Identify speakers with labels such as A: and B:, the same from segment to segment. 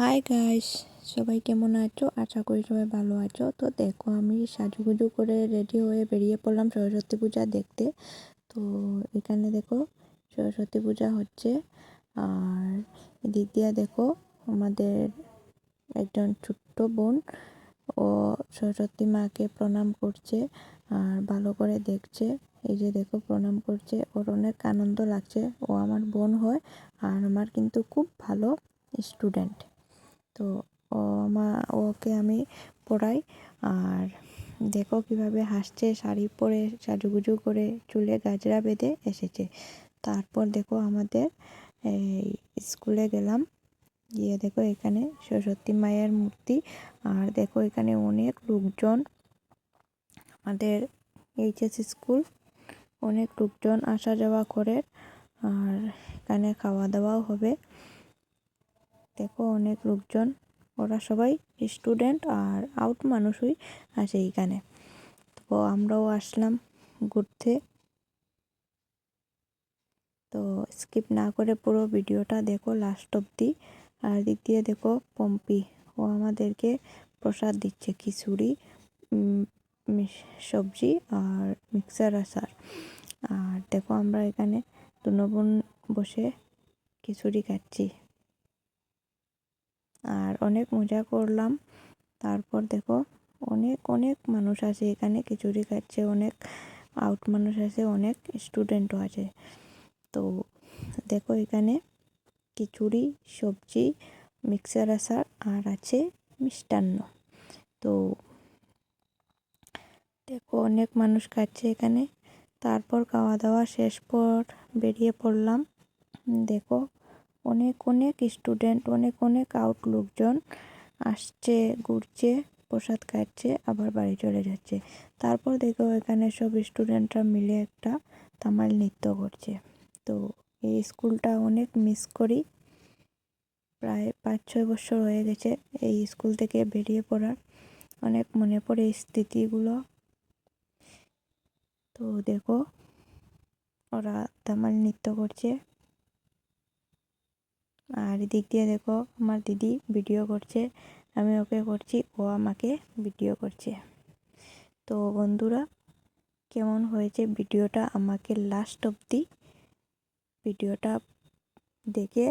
A: Hi guys সবাই কেমন আছো? আশা করি সবাই ভালো আছো। তো দেখো, আমি সাজুগুজু করে রেডি হয়ে বেরিয়ে পড়লাম সরস্বতী পূজা দেখতে। তো এখানে দেখো, সরস্বতী পূজা হচ্ছে। আর এদিক দিয়ে দেখো, আমাদের একজন ছোট্ট বোন, ও সরস্বতী মাকে প্রণাম করছে আর ভালো করে দেখছে। এই যে দেখো, প্রণাম করছে। ওর অনেক আনন্দ লাগছে। ও আমার বোন হয় আর আমার কিন্তু খুব ভালো স্টুডেন্ট তো ও মা ওকে আমি পড়াই। আর দেখো কীভাবে হাসছে, শাড়ি পরে সাজুগুজু করে চুলে গাজরা বেঁধে এসেছে। তারপর দেখো আমাদের এই স্কুলে গেলাম। গিয়ে দেখো এখানে সরস্বতী মায়ের মূর্তি। আর দেখো এখানে অনেক লোকজন আমাদের এইচএস স্কুল। অনেক লোকজন আসা যাওয়া করে। আর এখানে খাওয়া দাওয়াও হবে। দেখো অনেক লোকজন, ওরা সবাই স্টুডেন্ট আর আউট মানুষই আছে এইখানে। তো আমরাও আসলাম ঘুরতে। তো স্কিপ না করে পুরো ভিডিওটা দেখো লাস্ট অবধি। আর দিক দিয়ে দেখো পম্পি, ও আমাদেরকে প্রসাদ দিচ্ছে খিচুড়ি সবজি আর মিক্সার আচার আর দেখো আমরা এখানে দুনবোন বসে খিচুড়ি খাচ্ছি। আর অনেক মজা করলাম। তারপর দেখো অনেক অনেক মানুষ আছে এখানে। খিচুড়ি খাচ্ছে অনেক আউট মানুষ আছে, অনেক স্টুডেন্টও আছে। তো দেখো এখানে খিচুড়ি, সবজি মিক্সার আচার আর আছে মিষ্টান্ন। তো দেখো অনেক মানুষ খাচ্ছে এখানে। তারপর খাওয়া দাওয়া শেষ পর বেরিয়ে পড়লাম। দেখো অনেক অনেক স্টুডেন্ট অনেক অনেক আউট লোকজন আসছে, ঘুরছে, প্রসাদ খাচ্ছে, আবার বাড়ি চলে যাচ্ছে। তারপর দেখো এখানে সব স্টুডেন্টরা মিলে একটা তামাল নৃত্য করছে। তো এই স্কুলটা অনেক মিস করি। প্রায় পাঁচ ছয় বছর হয়ে গেছে এই স্কুল থেকে বেরিয়ে পড়ার। অনেক মনে পড়ে এই স্মৃতিগুলো। তো দেখো, ওরা তামাল নৃত্য করছে। আর এদিক দিয়ে দেখো আমার দিদি ভিডিও করছে, আমি ওকে করছি, ও আমাকে ভিডিও করছে। তো বন্ধুরা, কেমন হয়েছে ভিডিওটা আমাকে লাস্ট অবধি ভিডিওটা দেখে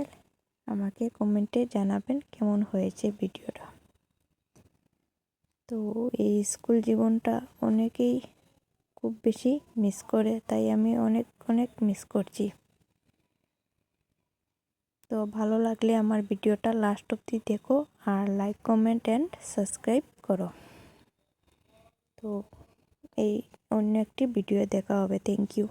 A: আমাকে কমেন্টে জানাবেন কেমন হয়েছে ভিডিওটা তো এই স্কুল জীবনটা অনেকেই খুব বেশি মিস করে, তাই আমি অনেক অনেক মিস করছি। তো ভালো লাগলে আমার ভিডিওটা লাস্ট অবধি দেখো আর লাইক কমেন্ট অ্যান্ড সাবস্ক্রাইব করো। তো এই অন্য একটি ভিডিও দেখা হবে। Thank you